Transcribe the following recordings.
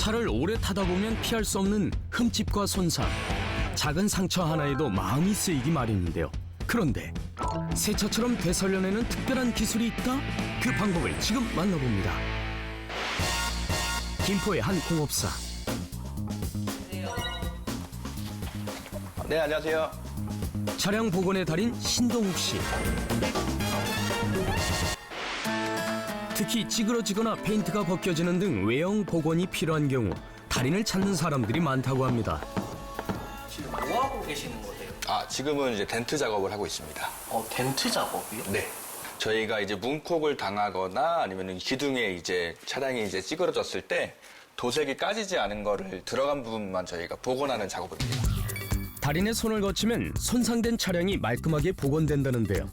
차를 오래 타다 보면 피할 수 없는 흠집과 손상. 작은 상처 하나에도 마음이 쓰이기 마련인데요. 그런데 새 차처럼 되살려내는 특별한 기술이 있다? 그 방법을 지금 만나봅니다. 김포의 한 공업사. 네, 안녕하세요. 차량 복원의 달인 신동욱 씨. 특히 찌그러지거나 페인트가 벗겨지는 등 외형 복원이 필요한 경우 달인을 찾는 사람들이 많다고 합니다. 지금 뭐 하고 계시는 거세요? 아, 지금은 이제 덴트 작업을 하고 있습니다. 어, 덴트 작업이요? 네. 저희가 이제 문콕을 당하거나 아니면 기둥에 이제 차량이 이제 찌그러졌을 때 도색이 까지지 않은 거를 들어간 부분만 저희가 복원하는 작업입니다. 달인의 손을 거치면 손상된 차량이 말끔하게 복원된다는데요.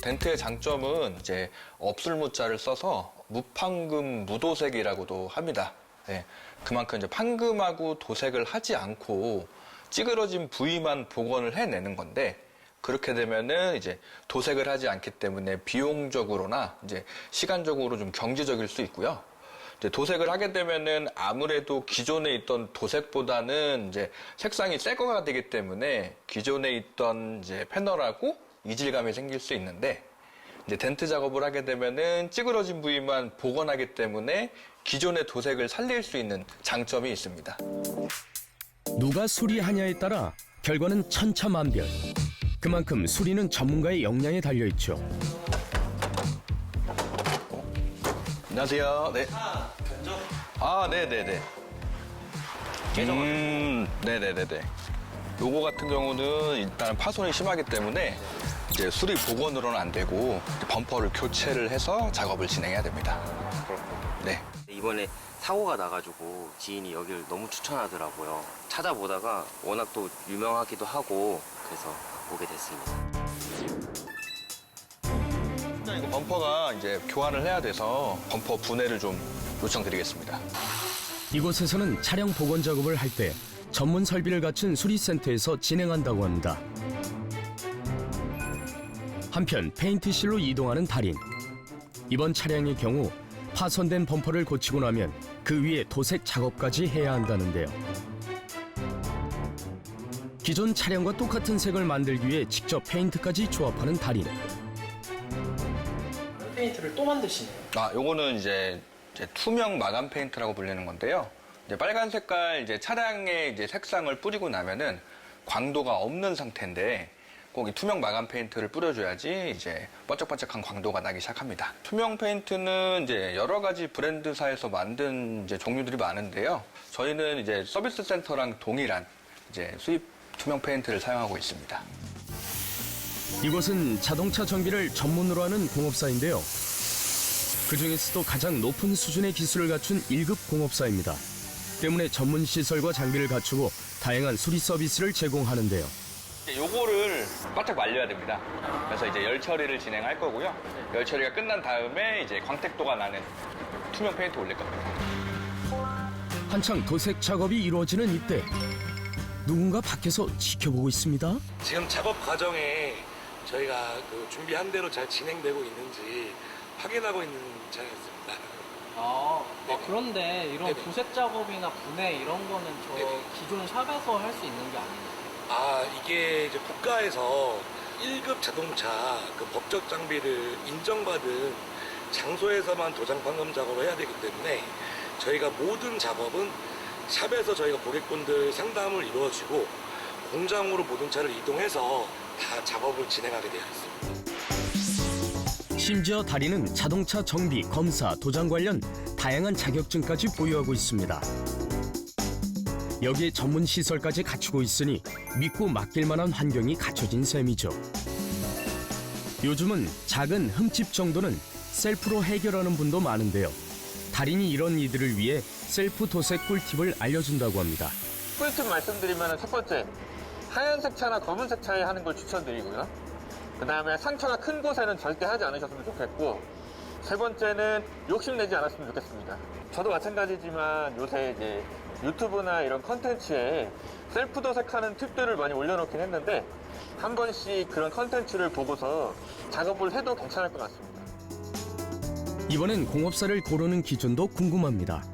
덴트의 장점은 이제 업술무자를 써서 무판금 무도색이라고도 합니다. 네, 그만큼 이제 판금하고 도색을 하지 않고 찌그러진 부위만 복원을 해내는 건데 그렇게 되면은 이제 도색을 하지 않기 때문에 비용적으로나 이제 시간적으로 좀 경제적일 수 있고요. 도색을 하게 되면은 아무래도 기존에 있던 도색보다는 이제 색상이 새 거가 되기 때문에 기존에 있던 이제 패널하고 이질감이 생길 수 있는데 이제 덴트 작업을 하게 되면은 찌그러진 부위만 복원하기 때문에 기존의 도색을 살릴 수 있는 장점이 있습니다. 누가 수리하냐에 따라 결과는 천차만별. 그만큼 수리는 전문가의 역량에 달려 있죠. 안녕하세요. 네. 차 견적 아, 네 네 네. 음, 네 네 네 네. 요거 같은 경우는 일단 파손이 심하기 때문에 이제 수리 복원으로는 안 되고 범퍼를 교체를 해서 작업을 진행해야 됩니다. 네. 이번에 사고가 나가지고 지인이 여기를 너무 추천하더라고요. 찾아보다가 워낙 또 유명하기도 하고 그래서 오게 됐습니다. 이거 범퍼가 이제 교환을 해야 돼서 범퍼 분해를 좀 요청드리겠습니다. 이곳에서는 차량 복원 작업을 할 때 전문 설비를 갖춘 수리센터에서 진행한다고 합니다. 한편 페인트실로 이동하는 달인. 이번 차량의 경우 파손된 범퍼를 고치고 나면 그 위에 도색 작업까지 해야 한다는데요. 기존 차량과 똑같은 색을 만들기 위해 직접 페인트까지 조합하는 달인. 페인트를 또 만드시네요. 아, 요거는 이제, 이제 투명 마감 페인트라고 불리는 건데요. 이제 빨간 색깔 이제 차량에 이제 색상을 뿌리고 나면은 광도가 없는 상태인데 꼭 이 투명 마감 페인트를 뿌려줘야지 이제 번쩍번쩍한 광도가 나기 시작합니다. 투명 페인트는 이제 여러 가지 브랜드사에서 만든 이제 종류들이 많은데요. 저희는 이제 서비스 센터랑 동일한 이제 수입 투명 페인트를 사용하고 있습니다. 이곳은 자동차 정비를 전문으로 하는 공업사인데요. 그 중에서도 가장 높은 수준의 기술을 갖춘 1급 공업사입니다. 때문에 전문 시설과 장비를 갖추고 다양한 수리 서비스를 제공하는데요. 이제 요거를 바짝 말려야 됩니다. 그래서 이제 열 처리를 진행할 거고요. 열 처리가 끝난 다음에 이제 광택도가 나는 투명 페인트 올릴 겁니다. 한창 도색 작업이 이루어지는 이때 누군가 밖에서 지켜보고 있습니다. 지금 작업 과정에 저희가 그 준비한 대로 잘 진행되고 있는지 확인하고 있는 차였습니다. 아, 아, 그런데 이런 네네. 도색 작업이나 분해 이런 거는 저 네네. 기존 샵에서 할 수 있는 게 아니에요. 아 이게 이제 국가에서 1급 자동차 그 법적 장비를 인정받은 장소에서만 도장 판금 작업을 해야 되기 때문에 저희가 모든 작업은 샵에서 저희가 고객분들 상담을 이루어지고 공장으로 모든 차를 이동해서 다 작업을 진행하게 되어 있습니다. 심지어 달인은 자동차 정비, 검사, 도장 관련 다양한 자격증까지 보유하고 있습니다. 여기에 전문 시설까지 갖추고 있으니 믿고 맡길 만한 환경이 갖춰진 셈이죠. 요즘은 작은 흠집 정도는 셀프로 해결하는 분도 많은데요. 달인이 이런 이들을 위해 셀프 도색 꿀팁을 알려준다고 합니다. 꿀팁 말씀드리면 첫 번째 하얀색 차나 검은색 차에 하는 걸 추천드리고요. 그 다음에 상처가 큰 곳에는 절대 하지 않으셨으면 좋겠고 세 번째는 욕심내지 않았으면 좋겠습니다. 저도 마찬가지지만 요새 이제 유튜브나 이런 컨텐츠에 셀프 도색하는 팁들을 많이 올려놓긴 했는데 한 번씩 그런 컨텐츠를 보고서 작업을 해도 괜찮을 것 같습니다. 이번엔 공업사를 고르는 기준도 궁금합니다.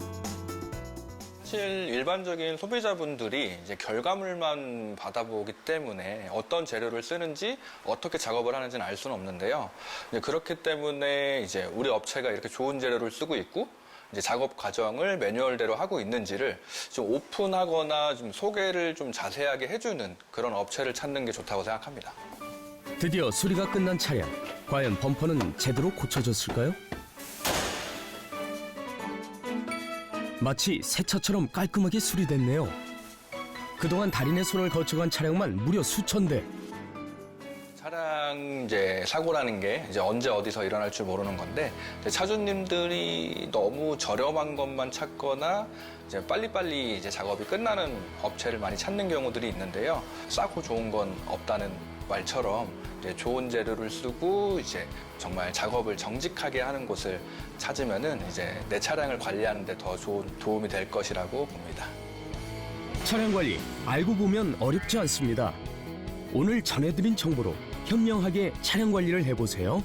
사실 일반적인 소비자분들이 이제 결과물만 받아보기 때문에 어떤 재료를 쓰는지 어떻게 작업을 하는지는 알 수는 없는데요. 이제 그렇기 때문에 이제 우리 업체가 이렇게 좋은 재료를 쓰고 있고 이제 작업 과정을 매뉴얼대로 하고 있는지를 좀 오픈하거나 좀 소개를 좀 자세하게 해주는 그런 업체를 찾는 게 좋다고 생각합니다. 드디어 수리가 끝난 차량. 과연 범퍼는 제대로 고쳐졌을까요? 마치 새 차처럼 깔끔하게 수리됐네요. 그동안 달인의 손을 거쳐간 차량만 무려 수천 대. 차량 이제 사고라는 게 이제 언제 어디서 일어날 줄 모르는 건데 차주님들이 너무 저렴한 것만 찾거나 이제 빨리빨리 이제 작업이 끝나는 업체를 많이 찾는 경우들이 있는데요. 싸고 좋은 건 없다는 말처럼 이제 좋은 재료를 쓰고 이제 정말 작업을 정직하게 하는 곳을 찾으면은 이제 내 차량을 관리하는데 더 좋은 도움이 될 것이라고 봅니다. 차량 관리 알고 보면 어렵지 않습니다. 오늘 전해드린 정보로 현명하게 차량 관리를 해보세요.